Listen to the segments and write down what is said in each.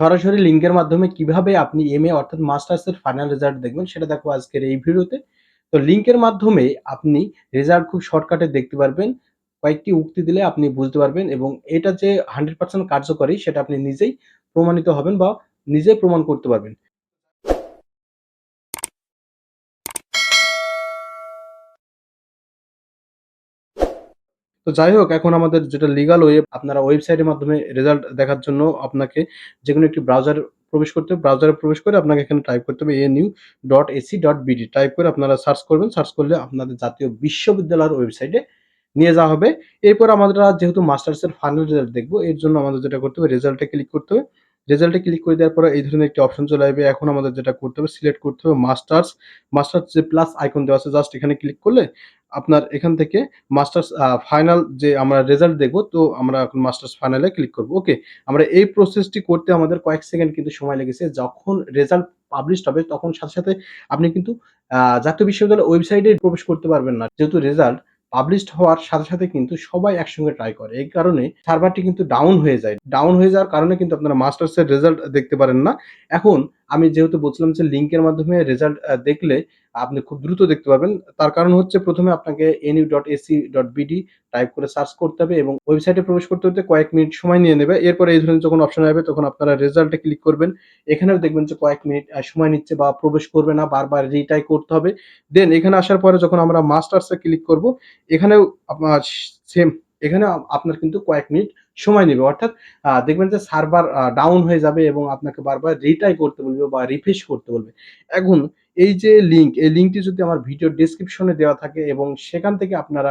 সরাসরি লিঙ্কের মাধ্যমে কীভাবে আপনি এম এ অর্থাৎ মাস্টার্সের ফাইনাল রেজাল্ট দেখবেন, সেটা দেখো আজকের এই ভিডিওতে। তো লিঙ্কের মাধ্যমে আপনি রেজাল্ট খুব শর্টকাটে দেখতে পারবেন। কয়েকটি উক্তি দিলে আপনি বুঝতে পারবেন এবং এটা যে 100% কার্যকরী, সেটা আপনি নিজেই প্রমাণিত হবেন বা নিজে প্রমাণ করতে পারবেন। তো যাই হোক, এখন আমাদের যেটা লিগাল ওয়ে আপনারা ওয়েবসাইটের মাধ্যমে রেজাল্ট দেখার জন্য আপনাকে যে কোনো একটি ব্রাউজার প্রবেশ করতে হবে। ব্রাউজারে প্রবেশ করে আপনাকে এখানে টাইপ করতে হবে N U dot AC dot BD type করে আপনারা সার্চ করবেন। সার্চ করলে আপনাদের জাতীয় বিশ্ববিদ্যালয়ের ওয়েবসাইটে নিয়ে যাওয়া হবে। এরপর আমরা যেহেতু মাস্টার্সের ফাইনাল রেজাল্ট দেখব, এর জন্য আমাদের যেটা করতে হবে রেজাল্টে ক্লিক করতে হবে। রেজাল্টে ক্লিক করে দেওয়ার পরে এই ধরনের একটি অপশন চলে আসবে। এখন আমাদের যেটা করতে হবে সিলেক্ট করতে হবে মাস্টার্স। মাস্টার্স যে প্লাস আইকন দেওয়া আছে জাস্ট এখানে ক্লিক করলে আপনার এখান থেকে মাস্টার্স ফাইনাল যে আমরা রেজাল্ট দেখব তো আমরা এখন মাস্টার্স ফাইনালে ক্লিক করব। ওকে। আমরা এই প্রসেসটি করতে আমাদের কয়েক সেকেন্ড কিন্তু সময় লেগেছে। যখন রেজাল্ট পাবলিশড হবে তখন সাথে, সাথে আপনি কিন্তু জাতীয় বিশ্ববিদ্যালয়ের ওয়েবসাইটে প্রবেশ করতে পারবেন না। যেহেতু রেজাল্ট পাবলিশড হওয়ার সাথে, সাথে কিন্তু সবাই একসঙ্গে ট্রাই করে। এই কারণে সার্ভারটি কিন্তু ডাউন হয়ে যায়। ডাউন হয়ে যাওয়ার কারণে কিন্তু আপনারা মাস্টার্সের রেজাল্ট দেখতে পারেন না। এখন আমি যেহেতু বলছিলাম যে লিঙ্কের মাধ্যমে রেজাল্ট দেখলে আপনি খুব দ্রুত দেখতে পাবেন তার কারণ হচ্ছে ১ম এ আপনাকে nu.ac.bd টাইপ করে সার্চ করতে হবে এবং ওয়েবসাইটে প্রবেশ করতে, করতে কয়েক মিনিট সময় নিয়ে নেবে। এরপরে এই ধরনের যখন অপশন আসবে তখন আপনারা রেজাল্টে ক্লিক করবেন। এখানেও দেখবেন যে কয়েক মিনিট সময় নিচ্ছে বা প্রবেশ করবে না। বারবার রিটাই করতে হবে। দেন এখানে আসার পরে যখন আমরা মাস্টার্সে ক্লিক করব, এখানেও সেম এখানেও আপনার কিন্তু কয়েক মিনিট সময় নেবে। অর্থাৎ দেখবেন যে সার্ভার ডাউন হয়ে যাবে এবং আপনাকে বারবার রিটাই করতে বলবে বা রিফ্রেশ করতে বলবে। এখন এই যে লিঙ্ক, এই লিঙ্কটি যদি আমার ভিডিও ডেসক্রিপশনে দেওয়া থাকে এবং সেখান থেকে আপনারা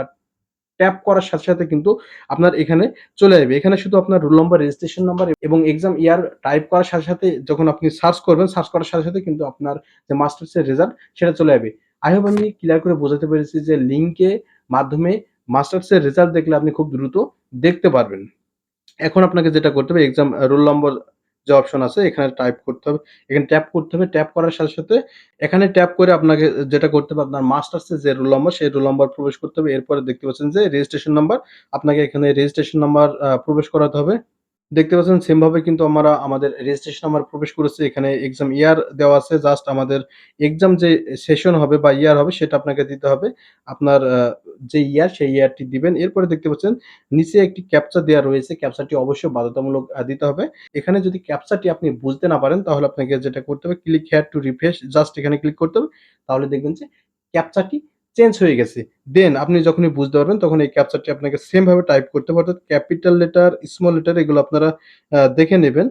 ট্যাপ করার সাথে, সাথে কিন্তু আপনার এখানে চলে আসবে। এখানে শুধু আপনার রোল নম্বর, রেজিস্ট্রেশন নাম্বার এবং এক্সাম ইয়ার টাইপ করার সাথে, সাথে যখন আপনি সার্চ করবেন, সার্চ করার সাথে, সাথে কিন্তু আপনার যে মাস্টার্সের রেজাল্ট সেটা চলে যাবে আই হোপ আমি ক্লিয়ার করে বোঝাতে পেরেছি যে লিঙ্কে মাধ্যমে মাস্টার্সের রেজাল্ট দেখলে আপনি খুব দ্রুত দেখতে পারবেন। এখন আপনাকে যেটা করতে হবে এক্সাম রোল নম্বর যে অপশন আছে এখানে টাইপ করতে হবে। এখানে ট্যাপ করতে হবে। ট্যাপ করার সাথে, সাথে এখানে ট্যাপ করে আপনাকে যেটা করতে হবে আপনার মাস্টার্সের যে রোল নম্বর সেই রোল নম্বর প্রবেশ করতে হবে। এরপরে দেখতে পাচ্ছেন যে রেজিস্ট্রেশন নাম্বার আপনাকে এখানে রেজিস্ট্রেশন নাম্বার প্রবেশ করাতে হবে। দেখতে পাচ্ছেন সেম ভাবে কিন্তু আমরা আমাদের রেজিস্ট্রেশন নাম্বার প্রবেশ করেছি। এখানে এক্সাম ইয়ার দেওয়া আছে। জাস্ট আমাদের এক্সাম যে সেশন হবে বা ইয়ার হবে সেটা আপনাকে দিতে হবে। আপনার যে ইয়ার সেই ইয়ারটি দিবেন। এরপরে দেখতে পাচ্ছেন, নিচে একটি ক্যাপচা দেওয়া রয়েছে। ক্যাপচাটি অবশ্যই বাধ্যতামূলক দিতে হবে। এখানে যদি ক্যাপচাটি আপনি বুঝতে না পারেন, তাহলে আপনাকে যেটা করতে হবে click here to refresh just এখানে ক্লিক করতে হবে। তাহলে দেখবেন যে ক্যাপচাটি চেঞ্জ হয়ে গেছে। দেন আপনি যখনই বুঝতে পারবেন তখন এই ক্যাপচাটি আপনাকে সেম ভাবে টাইপ করতে হবে। অর্থাৎ ক্যাপিটাল লেটার, স্মল লেটার এগুলো আপনারা দেখে নেবেন।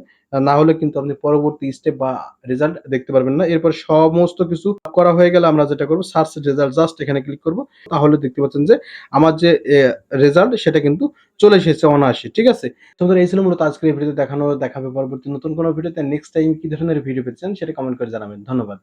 না হলে কিন্তু আপনি পরবর্তী স্টেপ বা রেজাল্ট দেখতে পারবেন না। এরপর সমস্ত কিছু করা হয়ে গেলে আমরা যেটা করব সার্চ রেজাল্ট জাস্ট এখানে ক্লিক করব। তাহলে দেখতে পাচ্ছেন যে আমার যে রেজাল্ট সেটা কিন্তু চলে এসেছে অনায়াসে। ঠিক আছে? তো বন্ধুরা এই ছিল মূলত আজকের ভিডিওতে দেখানো। দেখাবে পরবর্তী নতুন কোনো ভিডিওতে। নেক্সট টাইম কি ধরনের ভিডিও পেতে চান সেটা কমেন্ট করে জানাবেন। ধন্যবাদ।